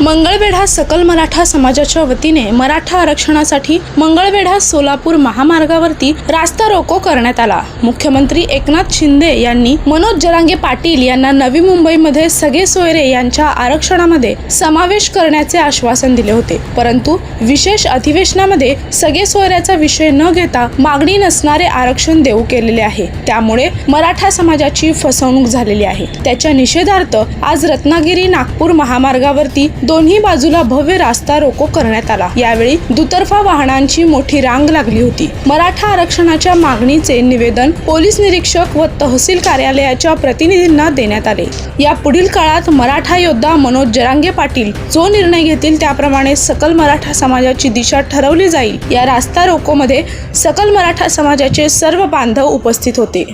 मंगळवेढा सकल मराठा समाजाच्या वतीने मराठा आरक्षणासाठी मंगळवेढा सोलापूर महामार्गावरती रास्ता रोको करण्यात आला. मुख्यमंत्री एकनाथ शिंदे यांनी मनोज जरांगे पाटील यांना नवी मुंबईमध्ये सगळे सोयरे यांच्या आरक्षणामध्ये समावेश करण्याचे आश्वासन दिले होते. परंतु विशेष अधिवेशनामध्ये सगळे सोयऱ्याचा विषय न घेता मागणी नसणारे आरक्षण देऊ केलेले आहे. त्यामुळे मराठा समाजाची फसवणूक झालेली आहे. त्याच्या निषेधार्थ आज रत्नागिरी नागपूर महामार्गावरती दोन्ही बाजूला भव्य रास्ता रोको करण्यात आला. यावेळी दुतर्फा वाहनांची मोठी रांग लागली होती. मराठा आरक्षणाच्या मागणीचे निवेदन पोलीस निरीक्षक व तहसील कार्यालयाच्या प्रतिनिधींना देण्यात आले. या पुढील काळात मराठा योद्धा मनोज जरांगे पाटील जो निर्णय घेतील त्याप्रमाणे सकल मराठा समाजाची दिशा ठरवली जाईल. या रास्ता रोकोमध्ये सकल मराठा समाजाचे सर्व बांधव उपस्थित होते.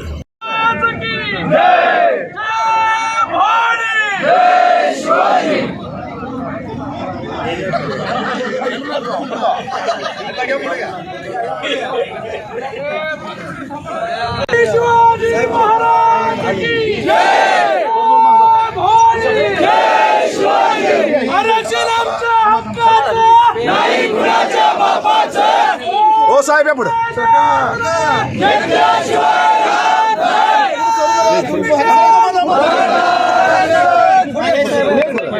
शिवाजी महाराज आरक्षण आमच्या हक्काचं नाही कुणाच्या बापाचं हो साहेब या पुढे. शिवाय राहत नाही. हो जरा सरका ना.